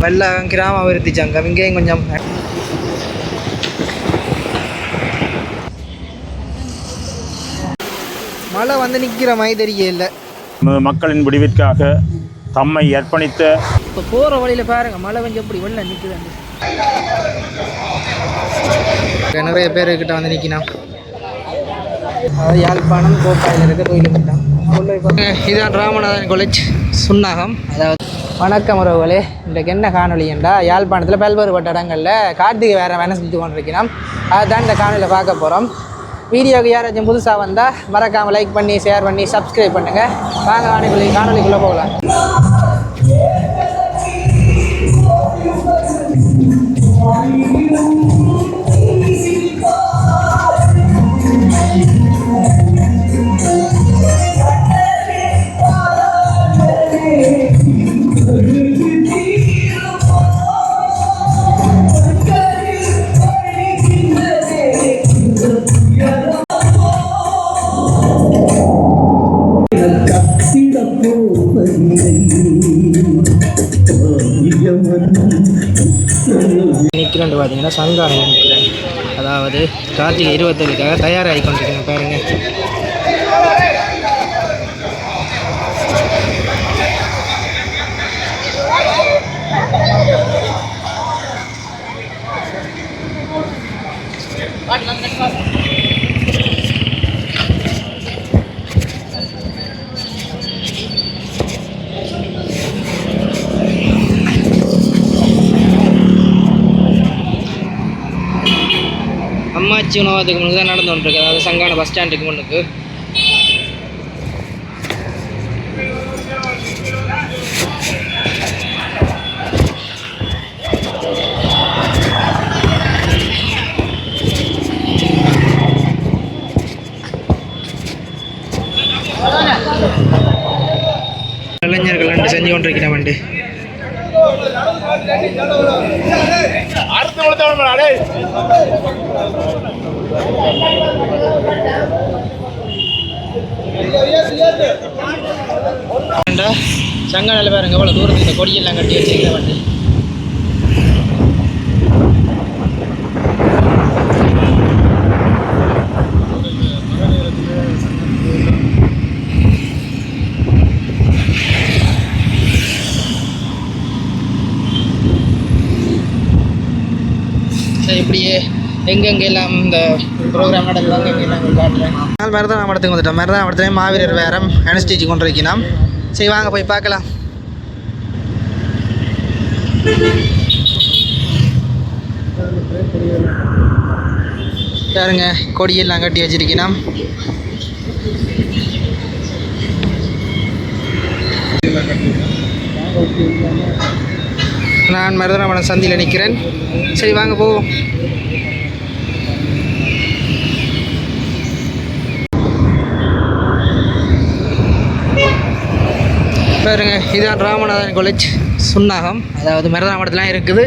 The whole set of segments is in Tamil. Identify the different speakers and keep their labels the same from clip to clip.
Speaker 1: வெள்ளம் கிராம அபிவிருத்தி சங்கம் இங்கேயும் கொஞ்சம் மழை வந்து நிற்கிற மாதிரி தெரியல
Speaker 2: மக்களின் விடுவிற்காக தம்மை அர்ப்பணித்த
Speaker 1: இப்போ போகிற வழியில் பாருங்க மழை கொஞ்சம் எப்படி வெள்ளம் நிற்குது நிறைய பேர் கிட்ட வந்து அதாவது யாழ்ப்பாணம் கோப்பாயில் இருக்க கோயிலுக்கு இதான் ராமநாதன் காலேஜ் சுன்னாகம். அதாவது வணக்கம் உறவுகளே. இன்றைக்கு என்ன காணொலி என்றா யாழ்ப்பாணத்தில் பல்வேறுபட்ட இடங்களில் கார்த்திகை வேற வேலை செஞ்சு கொண்டிருக்கிறோம். அதுதான் இந்த காணொலியில் பார்க்க போகிறோம் வீடியோக்கு யாராச்சும் புதுசாக வந்தால் மறக்காமல் லைக் பண்ணி ஷேர் பண்ணி சப்ஸ்கிரைப் பண்ணுங்கள் வாங்க காணொலி காணொலிக்குள்ளே போகலாம். நிற்கிறேன் கார்த்திகை இருபத்தேழுக்காக தயாராகி கொண்டிருக்கிறேன் பாருங்க. அம்மாச்சி உணவகத்துக்கு முன்னுக்கு தான் நடந்து கொண்டிருக்கு அதாவது சங்கான பஸ் ஸ்டாண்டுக்கு முன்னுக்கு. இளைஞர்கள் ரெண்டு செஞ்சு கொண்டிருக்கிறேன் வண்டி. ஏண்டா, சங்கானில் பாருங்க எவ்வளோ தூரத்துக்கு இந்த கொடியெல்லாம் கட்டி வச்சுக்கிற வண்டி. இப்படியே எங்கெங்கெல்லாம் இந்த ப்ரோக்ராம் நடக்குது அங்கெங்கெல்லாம் காட்டுறேன். மருதான மடத்துக்கு வந்துட்டோம். மருதான மடத்துலேயும் மாவீரர் வேரம் அனுஷ்டிச்சு கொண்டிருக்கிறோம். சரி வாங்க போய் பார்க்கலாம். பாருங்க கொடியெல்லாம் கட்டி வச்சிருக்கணும் நான் மருதனாமடம் சந்தியில் நிற்கிறேன் சரி வாங்க போவோம். பாருங்க இதுதான் ராமநாதன் காலேஜ் சுன்னாகம். அதாவது மருதனாமடத்துலாம் இருக்குது.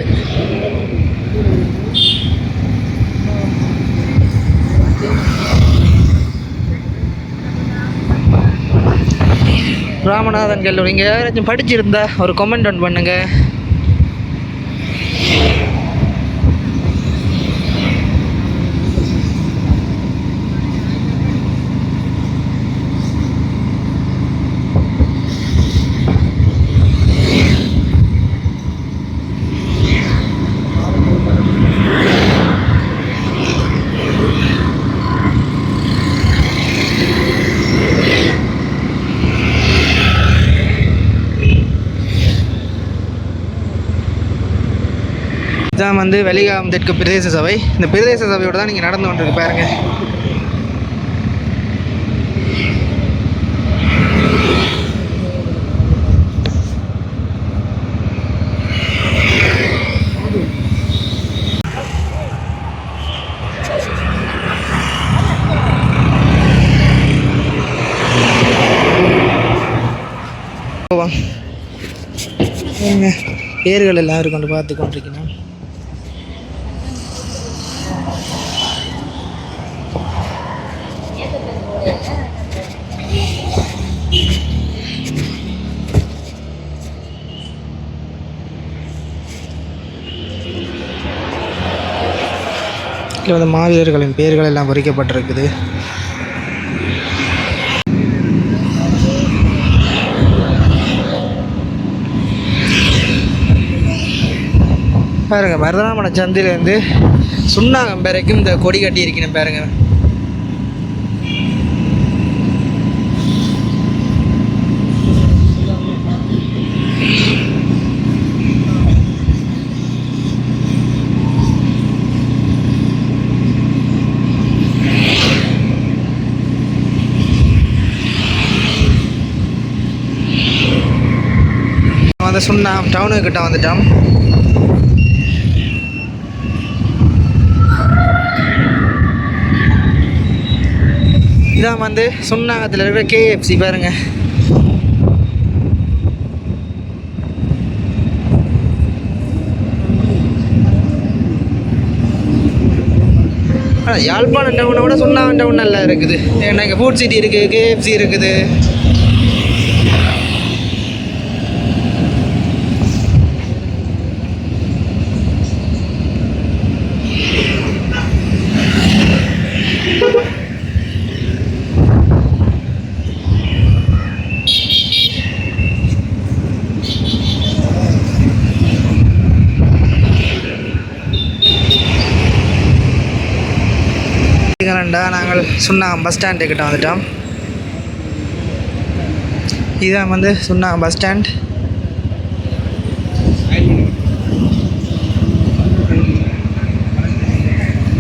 Speaker 1: ராமநாதன் கல்லூரி. இங்கே யாராச்சும் படிச்சிருந்தா ஒரு கமெண்ட் ஒன் பண்ணுங்கள் வந்து வெளிகாம் தெற்கு பிரதேச சபை. இந்த பிரதேச சபையோட தான் நீங்கள் நடந்து கொண்டிருக்கு பாருங்க. போவாங்க ஏர்கள் எல்லாம் கொண்டு பார்த்து கொண்டிருக்கணும். இதில் வந்து மாவீரர்களின் பெயர்கள் எல்லாம் பொறிக்கப்பட்டிருக்குது. பாருங்க மருதனாமலை சந்திலேருந்து சுண்ணாகம் வரைக்கும் இந்த கொடி கட்டி இருக்கணும் பாருங்கள் வந்து டவுனுக்கு கிட்ட வந்துட்டோம் இதான் வந்து சுண்ணாகத்தில் இருக்கிற கேஎஃப்சி பாருங்க. யாழ்ப்பாணம் டவுனை விட சுண்ணாகம் டவுன் நல்லா இருக்குது. ஏன்னா இங்கே ஃபுட் சிட்டி இருக்குது கேஎஃப்சி இருக்குது. இதுங்கள்டா நாங்கள் சுண்ணாகம் பஸ் ஸ்டாண்டு கிட்ட வந்துட்டோம். இதான் வந்து சுண்ணாகம் பஸ் ஸ்டாண்ட்.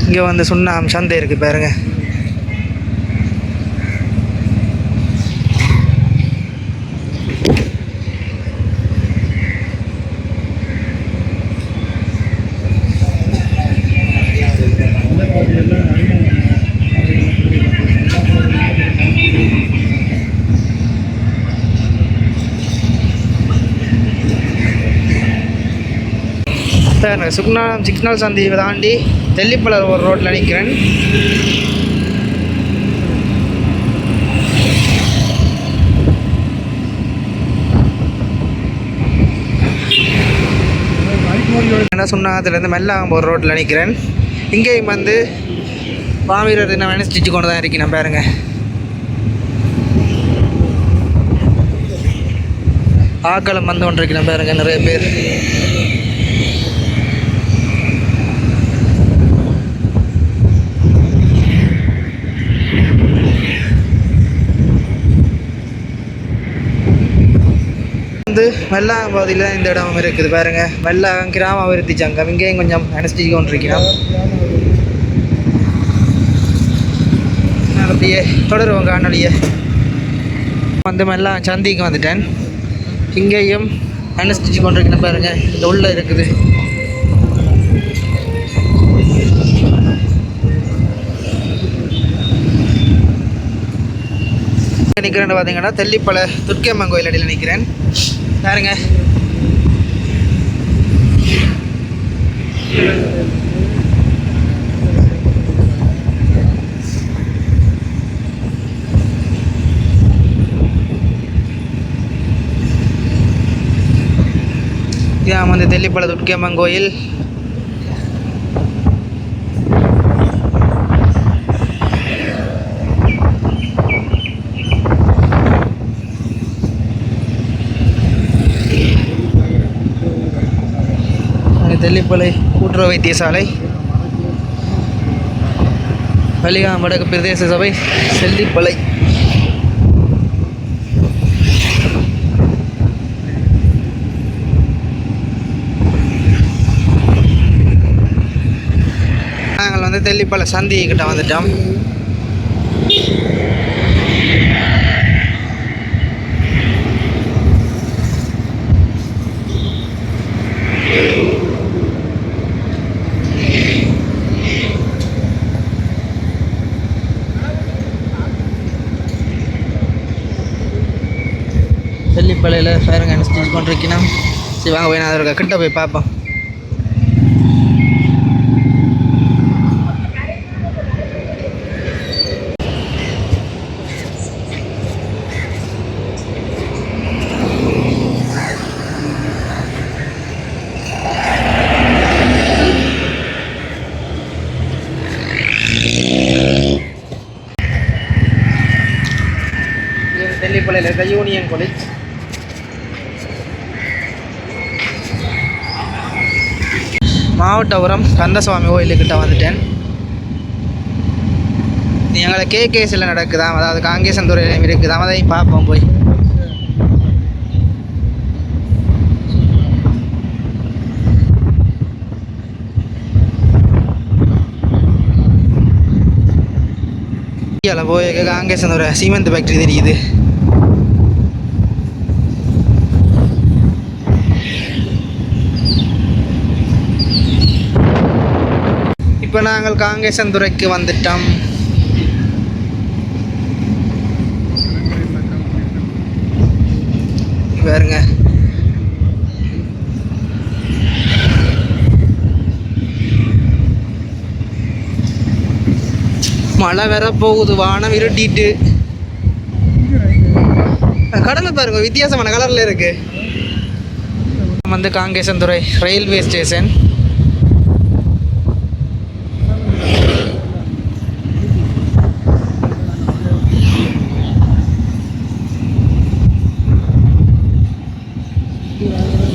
Speaker 1: இங்கே வந்து சுண்ணாகம் சந்தை இருக்குது பாருங்கள் சார் சுக்னாலம் சிக்னல் சந்தி தாண்டி தெல்லிப்பலர் ஒரு ரோட்டில் நிற்கிறேன் என்ன சுண்ணாகத்துலேருந்து மெல்லாகம் ஒரு ரோட்டில் நிற்கிறேன் இங்கேயும் வந்து பாமீரர் என்ன வேணும் ஸ்டிச்சு கொண்டு தான் இருக்கேன் பாருங்க. ஆக்களம் வந்து கொண்டிருக்கிறேன் பாருங்க நிறைய பேர். வந்து வெள்ளாகம் பகுதியில் இந்த இடம் இருக்குது. பாருங்க வெள்ளாகம் கிராம அபிவிருத்தி சங்கம். இங்கேயும் கொஞ்சம் அனுஷ்டிச்சு கொண்டிருக்கிறோம் நான் அப்படியே தொடருவோம் காணொலியை வந்து மெல்லாம் சந்திக்கு வந்துட்டேன். இங்கேயும் அனுஷ்டிச்சு கொண்டிருக்கிறேன். பாருங்க இந்த உள்ள இருக்குது. நிற்கிறேன்னு பார்த்தீங்கன்னா தெல்லிப்பள துர்க்கியம்மன் கோயில் அடியில் நிற்கிறேன் பாருங்க. இதான் வந்து தெல்லிப்பள துர்க்கியம்மன் கோயில் தெல்லிப்பளை கூட்டுறவு வைத்தியசாலை. வலிகாம் வடக்கு பிரதேச சபை செல்லிப்பளை. நாங்கள் வந்து தெல்லிப்பளை சந்தி கிட்ட வந்துட்டோம். தெல்லிப்பளையில் பாருங்க ஸ்டிச் பண்ணிருக்கணும் சரி வாங்க போய் நான் அதோட கிட்ட போய் பார்ப்போம் காலேஜ் மாவட்டபுரம் கந்தசுவாமி கோயிலுக்கிட்ட வந்துட்டேன். எங்களை கேகேஸில் நடக்குதாம் அதாவது காங்கேசந்துறையிலும் இருக்குதாம் அதையும் பார்ப்போம் போய். இந்தியாவில் போய் காங்கேசந்தூர் சீமெண்ட் ஃபேக்ட்ரி தெரியுது. இப்போ நாங்கள் காங்கேசந்துறைக்கு வந்துட்டோம். பாருங்க. மழை வேற போகுது வானம் இருட்டிட்டு. கடலை பாருங்க வித்தியாசமான கலர்ல இருக்கு. வந்து காங்கேசந்துறை ரயில்வே ஸ்டேஷன்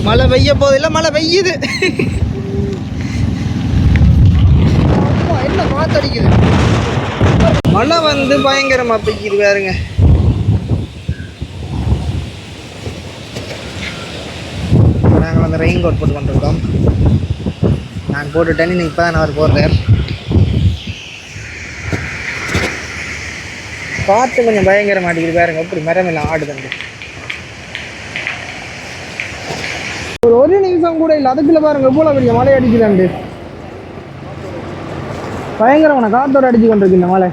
Speaker 1: மழை பெய்ய போதில்லை மழை பெய்யுது. என்ன காத்தடிக்குது? மழை வந்து பயங்கரமா பெய்யுது பாருங்க. நாங்கள் வந்து ரெயின் கோட் போட்டு கொண்டிருக்கோம் நான் போட்டுட்டேன் இன்னைக்கு இப்போ தான் அவர் போடுறார். காற்று கொஞ்சம் பயங்கர மாட்டேங்குது பாருங்க எப்படி மரம் எல்லாம் ஆடுதுண்டு ஒரு ஒரு நிமிஷம் கூட இல்லை. அதுக்குள்ள பாருங்க எவ்வளோ பெரிய மழை அடிக்குதாண்டு பயங்கரமான காத்தோட அடிச்சு கொண்டிருக்கு இந்த மழை.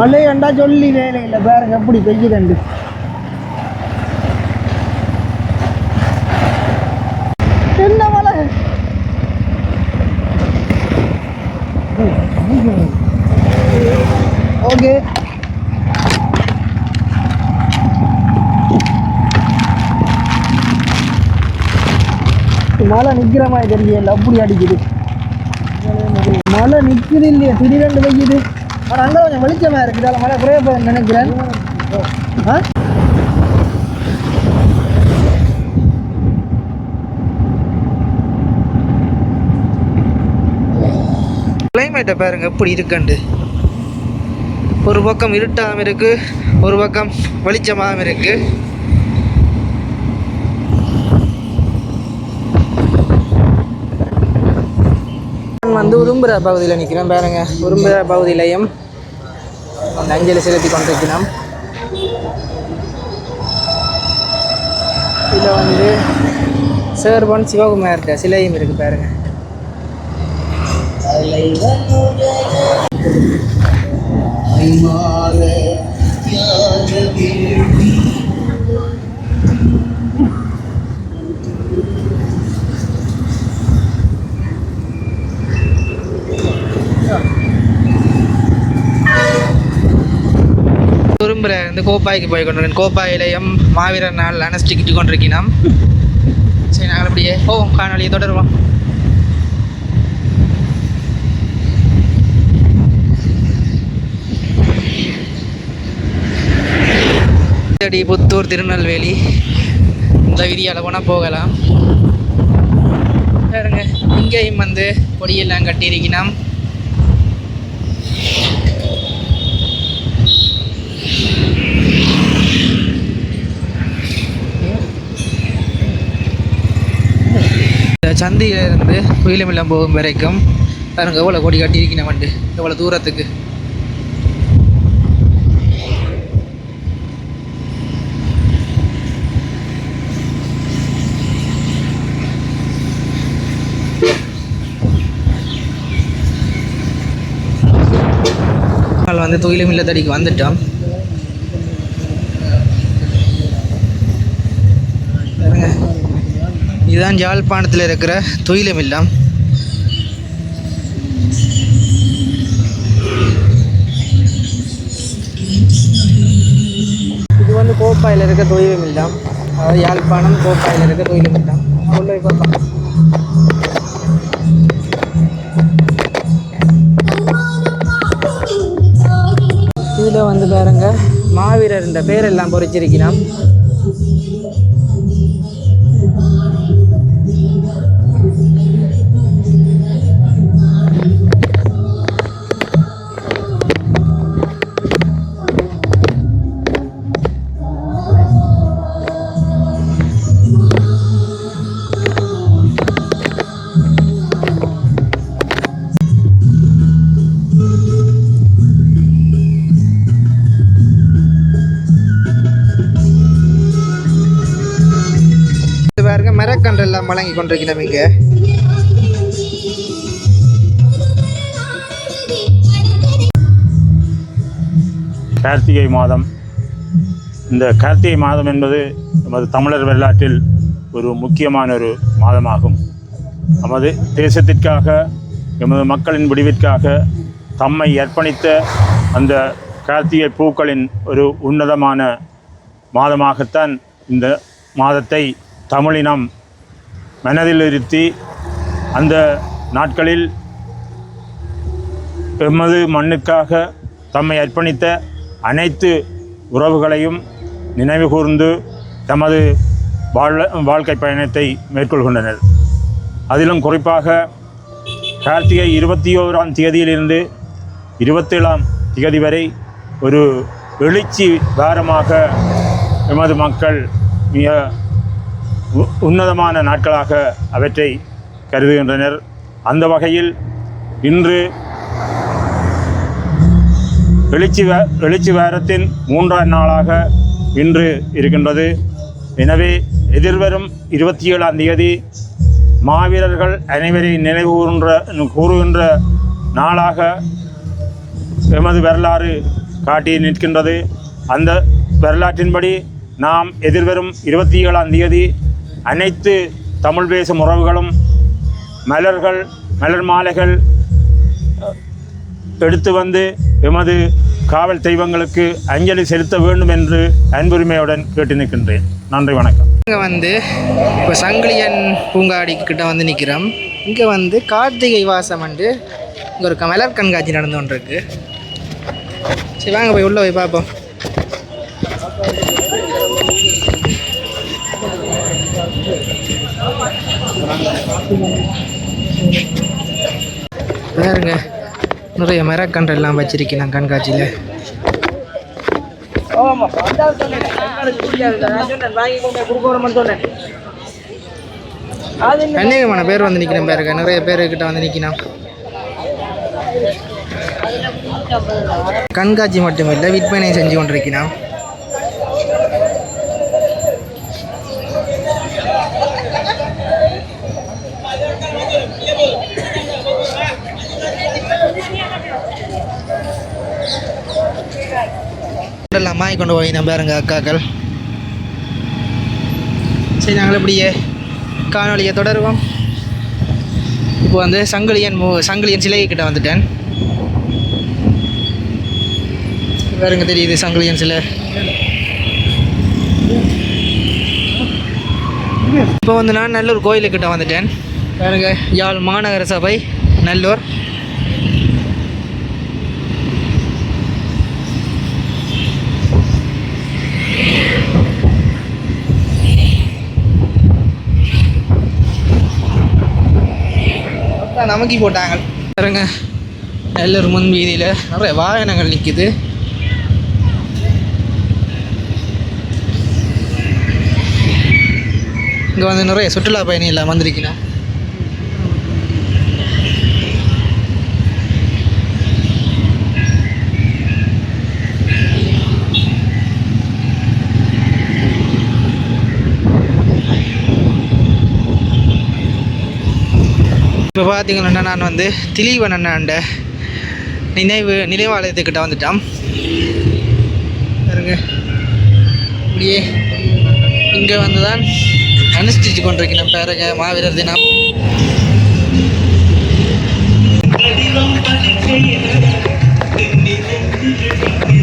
Speaker 1: மழை ஏண்டா சொல்லி வேலை இல்லை. பாருங்க எப்படி பெய்யுதுண்டு என்ன மழை ஓகே மழை நிற்கிற மாதிரி தெரியல அப்படி அடிக்குது. மழை நிற்குது இல்லையா திடீரெண்டு வைக்குது ஆனால் அங்கே கொஞ்சம் வெளிச்சமாக இருக்குது அதில் மழை குறைய போகுதுன்னு நினைக்கிறேன். ஆ? கிளைமேட்டை பாருங்க எப்படி இருக்குண்டு ஒரு பக்கம் இருட்டாகவும் இருக்கு ஒரு பக்கம் வெளிச்சமாகவும் இருக்கு. வந்து உரும்புற பகுதியில் நிற்கிறேன் பாருங்க. உரும்புற பகுதியிலையும் அந்த அஞ்சலி செலுத்தி கொண்டிருக்கிறோம். இதில் வந்து சேர்வன் சிவகுமார்கிட்ட சிலையும் இருக்குது பாருங்கள் கோப்பாய்க்கு போய் கொண்டிருக்கேன் கோப்பாயிலையும் மாவீரர் நாள் அனுஷ்டிக்கிட்டு கொண்டிருக்கிறோம் சரி நாங்கள் அப்படியே ஓ காணொலியை தொடருவோம். அடி புத்தூர் திருநெல்வேலி இந்த விதியால் போனால் போகலாம். பாருங்க இங்கேயும் வந்து கொடியெல்லாம் கட்டியிருக்கணும் சந்தியிலிருந்து உயிலமில்லம் போகும் வரைக்கும் பாருங்க எவ்வளோ கொடி கட்டியிருக்கணும் வண்டு. எவ்வளோ தூரத்துக்கு. நாங்கள் வந்து துயிலும் இல்லத்தடிக்கு வந்துட்டோம். இதுதான் யாழ்ப்பாணத்தில் இருக்கிற துயிலம் இல்லம். இது வந்து கோப்பாயில் இருக்க துயிலம் இல்லம். அதாவது யாழ்ப்பாணம் கோப்பாயில் இருக்க துயிலம் இல்லம். உள்ள போய் பார்ப்போம். இதில் வந்து பாருங்கள் மாவீரர் இந்த பேரெல்லாம் பொறிச்சிருக்கிறான். பாருங்க மரக்கன்று எல்லாம் வழங்கி கொண்டிருக்கிறோம் இங்கே.
Speaker 2: கார்த்திகை மாதம். இந்த கார்த்திகை மாதம் என்பது நமது தமிழர் வரலாற்றில் ஒரு முக்கியமான ஒரு மாதமாகும். நமது தேசத்திற்காக எமது மக்களின் விடிவிற்காக தம்மை அர்ப்பணித்த அந்த கார்த்திகை பூக்களின் ஒரு உன்னதமான மாதமாகத்தான் இந்த மாதத்தை தமிழினம் மனதில் இருத்தி அந்த நாட்களில் எமது மண்ணுக்காக தம்மை அர்ப்பணித்த அனைத்து உறவுகளையும் நினைவு கூர்ந்து தமது வாழ் வாழ்க்கை பயணத்தை மேற்கொள்கின்றனர். அதிலும் குறிப்பாக கார்த்திகை இருபத்தி ஓராம் தேதியிலிருந்து இருபத்தேழாம் திகதி வரை ஒரு எழுச்சி வாரமாக எமது மக்கள் மிக உன்னதமான நாட்களாக அவற்றை கருதுகின்றனர். அந்த வகையில் இன்று எழுச்சி வா எழுச்சி வாரத்தின் மூன்றாம் நாளாக இன்று இருக்கின்றது. எனவே எதிர்வரும் இருபத்தி ஏழாம் தேதி மாவீரர்கள் அனைவரையும் நினைவு கூறுகின்ற கூறுகின்ற நாளாக எமது வரலாறு காட்டி நிற்கின்றது. அந்த வரலாற்றின்படி நாம் எதிர்வரும் இருபத்தி ஏழாம் தேதி அனைத்து தமிழ் பேசும் உறவுகளும் மலர்கள் மலர் மாலைகள் எடுத்து வந்து எமது காவல் தெய்வங்களுக்கு அஞ்சலி செலுத்த வேண்டும் என்று அன்புரிமையுடன் கேட்டு நிற்கின்றேன் நன்றி வணக்கம்.
Speaker 1: இங்கே வந்து இப்போ சங்கிலியன் பூங்காடிக்கிட்ட வந்து நிற்கிறோம் இங்கே வந்து கார்த்திகை வாசம் வந்து இங்கே ஒரு மலர் கண்காட்சி நடந்து கொண்டிருக்கு. சரி வாங்க போய் உள்ளே போய் பார்ப்போம். பாருங்க நிறைய மரக்கன்று எல்லாம் வச்சிருக்கலாம் கண்காட்சியில். அநேகமான பேர் வந்து நிற்கிறேன் பாருங்க நிறைய பேர் கிட்ட வந்து நிற்கணும் கண்காட்சி மட்டுமில்லை விற்பனை செஞ்சு கொண்டிருக்கிறோம் எல்லாம் கொண்டு போய் நம்ப அக்காக்கள். சரி நாங்கள் இப்படியே காணொலியை தொடருவோம். இப்போ வந்து சங்கிலியன் மூ சங்கிலியன் சிலை கிட்ட வந்துட்டேன். வேறுங்க தெரியுது சங்கிலியன் சிலை. இப்போ வந்து நான் நல்லூர் கோயிலுக்கிட்ட வந்துட்டேன். பாருங்க யாழ் மாநகர சபை நல்லூர். அதான் நமக்கி போட்டாங்க. பாருங்க நல்லூர் முன் வீதியில் நிறைய வாகனங்கள் நிற்கிது இங்கே வந்து நிறைய சுற்றுலா பயணிகள்லாம் வந்திருக்கணும். இப்போ பார்த்தீங்கன்னா நான் வந்து திலீவன் அண்ணாண்ட நினைவு நினைவாலயத்துக்கிட்ட வந்துட்டான் பாருங்க. இப்படியே இங்கே வந்து தான் அனுஷ்டிச்சு கொண்டிருக்கிறேன் பாருங்க மாவீரர் தினம். விவரிப்பு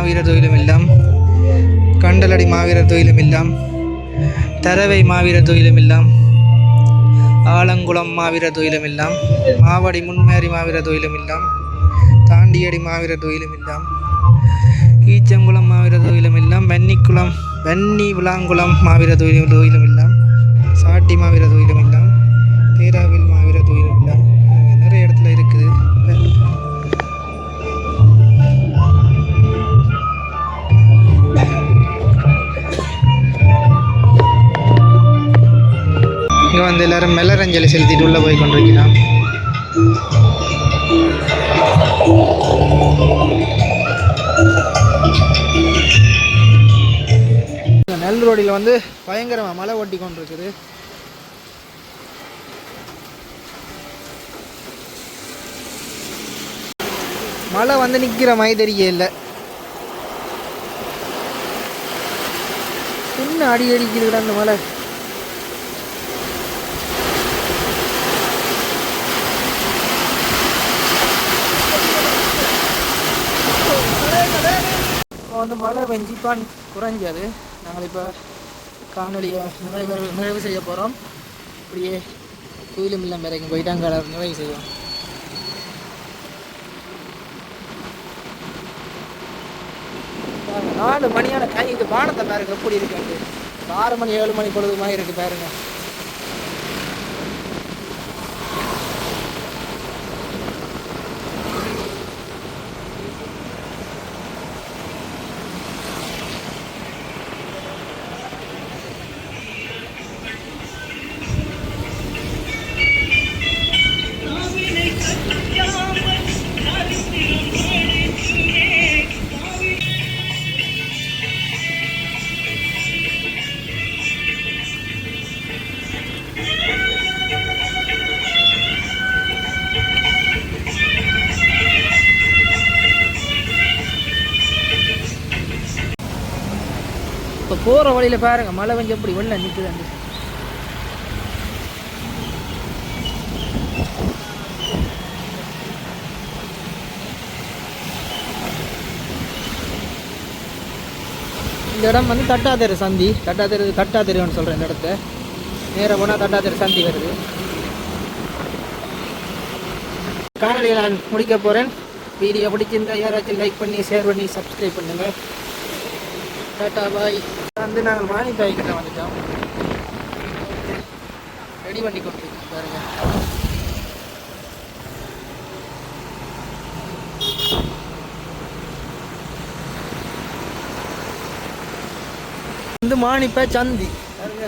Speaker 1: மாவீரர் தொழிலும் இல்லம் கண்டலடி மாவீரர் தொழிலும் இல்லம் தரவை மாவீரர் தொழிலும் இல்லம் ஆலங்குளம் மாவீரர் தொழிலும் இல்லம் மாவடி முன்மேறி மாவீரர் தொழிலும் இல்லம் தாண்டியடி மாவீரர் தொழிலும் இல்லம் ஈச்சங்குளம் மாவீரர் தொழிலும் இல்லம் வென்னிக்குளம் வென்னி விளாங்குளம் மாவீரர் தொழிலும் தொழிலும் இல்லம் சாட்டி மாவீரர் தொழிலும் இல்லம் இங்கே மெல்லரஞ்சலி செலுத்திட்டு உள்ளே போய் கொண்டிருக்கிறான். நெல் ரோடில் வந்து பயங்கரமாக மழை ஒட்டி கொண்டிருக்குது. மழை வந்து நிற்கிற மாதிரி தெரிய இல்லை. சின்ன அடி அடிக்குதுடா அந்த மழை இப்போ வந்து மழை பெஞ்சிப்பான் குறைஞ்சது. நாங்கள் இப்போ காணொலியை நிறைவு நிறைவு செய்ய போகிறோம் இப்படியே கோயிலும் இல்லாமல் வரைக்கும் போயிட்டு நிறைவு செய்வோம். நாலு மணியான டைம் இது வானத்தை பாருங்க எப்படி இருக்கு. ஆறு மணி ஏழு மணி பொழுது மாதிரி இருக்கு பாருங்க. போகிற வழியில் பாருங்க மழை கொஞ்சம் எப்படி வெள்ளம் நிற்குது இந்த இடம் வந்து தட்டாத்தெரு சந்தி. தட்டாத்தெரு தட்டாத்தெருன்னு சொல்கிறேன் இந்த இடத்த. நேராக போனால் தட்டாத்தெரு சந்தி வருது. காணொலியை நான் முடிக்க போகிறேன் வீடியோ பிடிச்சிருந்தா யாராச்சும் லைக் பண்ணி ஷேர் பண்ணி சப்ஸ்கிரைப் பண்ணுங்கள் டாட்டா பாய். வந்து நாங்கள் மானி தாய் வந்துட்டோம் ரெடி பண்ணி கொடுத்துருக்கோம் பாருங்க. வந்து மாணிப்ப சந்தி. பாருங்க.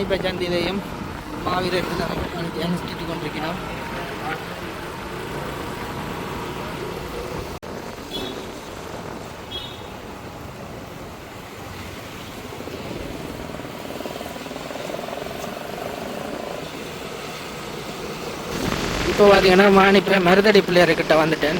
Speaker 1: பாருங்க, மானிப்ப சந்தியிலையும் மாவீரர் தினம் அனுஷ்டித்து கொண்டிருக்கிறோம் இப்போ பார்த்தீங்கன்னா மானிப்ப மருதடி பிள்ளையார்கிட்ட வந்துட்டேன்.